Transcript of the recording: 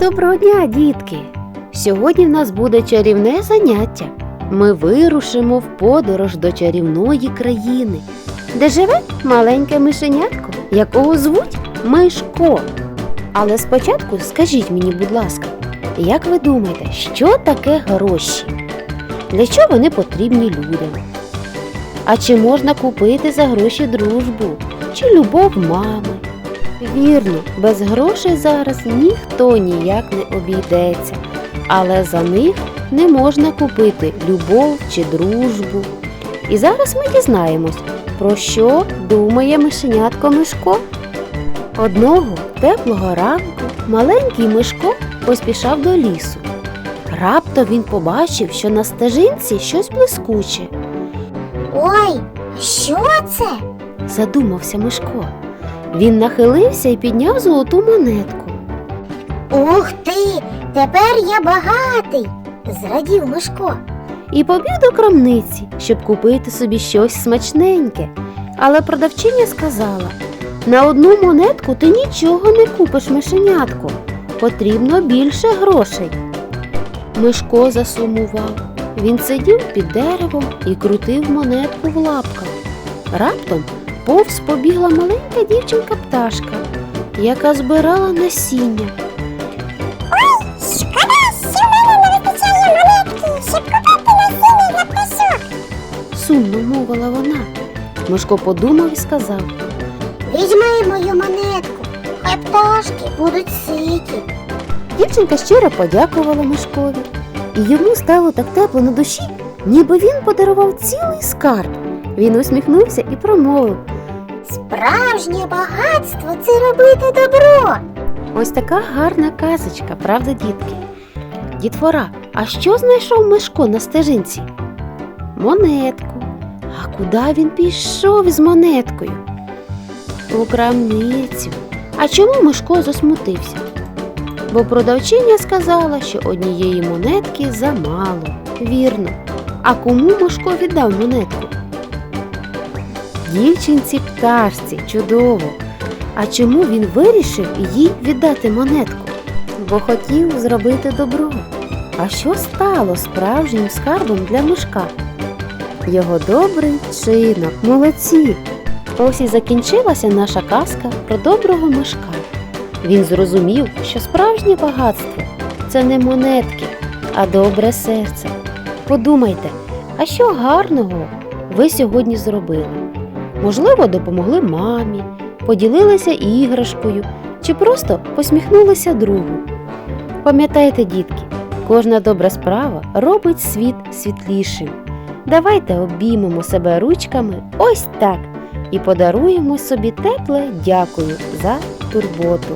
Доброго дня, дітки! Сьогодні в нас буде чарівне заняття. Ми вирушимо в подорож до чарівної країни, де живе маленьке мишенятко, якого звуть Мишко. Але спочатку скажіть мені, будь ласка, як ви думаєте, що таке гроші? Для чого вони потрібні людям? А чи можна купити за гроші дружбу чи любов мами? Вірно, без грошей зараз ніхто ніяк не обійдеться, але за них не можна купити любов чи дружбу. І зараз ми дізнаємось, про що думає мишенятко Мишко. Одного теплого ранку маленький Мишко поспішав до лісу. Раптом він побачив, що на стежинці щось блискуче. Ой, що це? Задумався Мишко. Він нахилився і підняв золоту монетку. Ух ти! Тепер я багатий! зрадів Мишко. і побіг до крамниці, щоб купити собі щось смачненьке. Але продавчиня сказала: на одну монетку ти нічого не купиш мишенятку. Потрібно більше грошей. Мишко засумував. Він сидів під деревом і крутив монетку в лапках. Раптом повз побігла маленька дівчинка пташка, яка збирала насіння. Шкода, що в мене не вистачає монетки, щоб купити насіння для пташок. Сумно мовила вона. Мишко подумав і сказав. Візьми мою монетку, хай пташки будуть ситі. Дівчинка щиро подякувала Мишкові, і йому стало так тепло на душі, ніби він подарував цілий скарб. Він усміхнувся і промовив: Справжнє багатство це робити добро. ось така гарна казочка, правда, дітки? Дітвора, а що знайшов Мишко на стежинці? Монетку. А куди він пішов з монеткою? У крамницю. А чому Мишко засмутився? Бо продавчиня сказала, що однієї монетки замало. Вірно. А кому Мишко віддав монетку? Дівчинці пташці, чудово. А чому він вирішив їй віддати монетку? Бо хотів зробити добро. А що стало справжнім скарбом для мишка? Його добрий вчинок, молодці. Ось і закінчилася наша казка про доброго мишка. Він зрозумів, що справжнє багатство це не монетки, а добре серце. Подумайте, а що гарного ви сьогодні зробили? Можливо, допомогли мамі, поділилися іграшкою чи просто посміхнулися другу. Пам'ятайте, дітки, кожна добра справа робить світ світлішим. Давайте обіймемо себе ручками ось так і подаруємо собі тепле дякую за турботу.